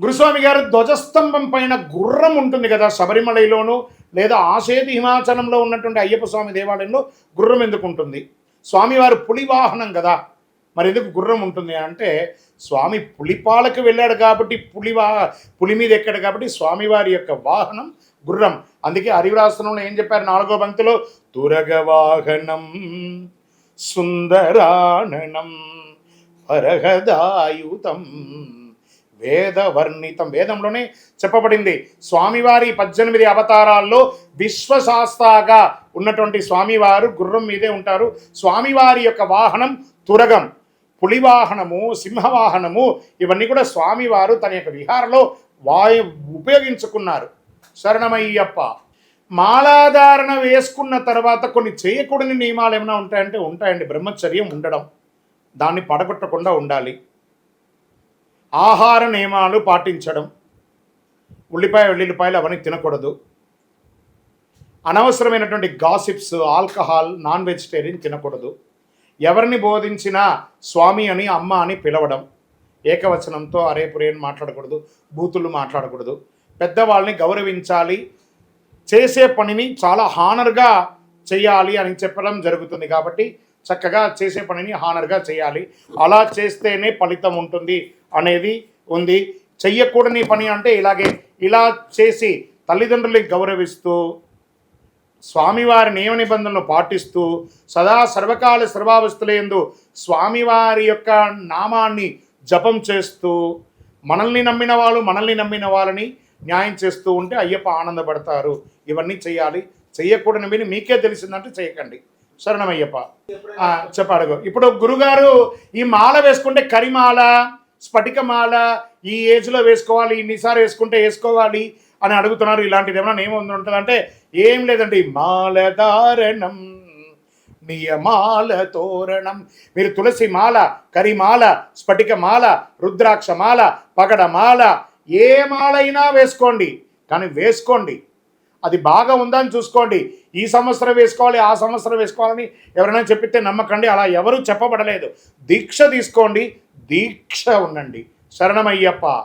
గురుస్వామి గారు ధ్వజస్తంభం పైన గుర్రం ఉంటుంది కదా శబరిమలైలోనూ లేదా ఆసేది హిమాచలంలో ఉన్నటువంటి అయ్యప్ప స్వామి దేవాలయంలో గుర్రం ఎందుకు ఉంటుంది? స్వామివారు పులివాహనం కదా మరి ఎందుకు గుర్రం ఉంటుంది అంటే స్వామి పులిపాలకు వెళ్ళాడు కాబట్టి పులివా పులి మీద ఎక్కాడు కాబట్టి స్వామివారి యొక్క వాహనం గుర్రం. అందుకే హరివరాసనంలో ఏం చెప్పారు నాలుగో పంక్తిలో? తురగ వాహనం సుందరాననం పరహదాయుతం వేదవర్ణితం. వేదంలోనే చెప్పబడింది. స్వామివారి పద్దెనిమిది అవతారాల్లో విశ్వశాస్తాగా ఉన్నటువంటి స్వామివారు గుర్రం మీదే ఉంటారు. స్వామివారి యొక్క వాహనం తురగం. పులివాహనము సింహవాహనము ఇవన్నీ కూడా స్వామివారు తన యొక్క విహారలో వాయు ఉపయోగించుకున్నారు. శరణమయ్యప్ప మాలాధారణ వేసుకున్న తర్వాత కొన్ని చేయకూడని నియమాలు ఏమైనా ఉంటాయంటే ఉంటాయండి. బ్రహ్మచర్యం ఉండడం. దాన్ని పడగొట్టకుండా ఉండాలి. ఆహార నియమాలు పాటించడం. ఉల్లిపాయ వెల్లుల్లిపాయలు అవన్నీ తినకూడదు. అనవసరమైనటువంటి గాసిప్స్ ఆల్కహాల్ నాన్ వెజిటేరియన్ తినకూడదు. ఎవరిని బోధించినా స్వామి అని అమ్మ అని పిలవడం. ఏకవచనంతో అరేపురేని అని మాట్లాడకూడదు బూతులు మాట్లాడకూడదు. పెద్దవాళ్ళని గౌరవించాలి. చేసే పనిని చాలా హానర్గా చేయాలి అని చెప్పడం జరుగుతుంది కాబట్టి చక్కగా చేసే పనిని హానర్గా చేయాలి. అలా చేస్తేనే ఫలితం ఉంటుంది అనేది ఉంది. చెయ్యకూడని పని అంటే ఇలాగే ఇలా చేసి తల్లిదండ్రులకి గౌరవిస్తూ స్వామివారి నియమ నిబంధనలు పాటిస్తూ సదా సర్వకాల సర్వావస్థలందు స్వామివారి యొక్క నామాన్ని జపం చేస్తూ మనల్ని నమ్మిన వాళ్ళు మనల్ని నమ్మిన వాళ్ళని న్యాయం చేస్తూ ఉంటే అయ్యప్ప ఆనందపడతారు. ఇవన్నీ చేయాలి. చెయ్యకూడని విని మీకే తెలిసిందంటే చేయకండి శరణమయ్యప్ప. ఆ, చెప్పాడుగో. ఇప్పుడు గురుగారు ఈ మాల వేసుకుంటే కరిమాల స్ఫటికమాల ఈ ఏజ్లో వేసుకోవాలి ఇన్నిసార్లు వేసుకుంటే వేసుకోవాలి అని అడుగుతున్నారు. ఇలాంటిది ఏమైనా నియమం ఉంటుందంటే ఏం లేదండి. మాలధారణం నియమాల తోరణం. మీరు తులసి మాల కరిమాల స్ఫటికమాల రుద్రాక్షమాల పగడమాల ఏ మాలైనా వేసుకోండి. కానీ వేసుకోండి. అది బాగా ఉందని చూసుకోండి. ఈ సంవత్సరం వేసుకోవాలి ఆ సంవత్సరం వేసుకోవాలని ఎవరైనా చెప్పితే నమ్మకండి. అలా ఎవరూ చెప్పబడలేదు. దీక్ష తీసుకోండి. దీక్ష ఉండండి. శరణమయ్యప్ప.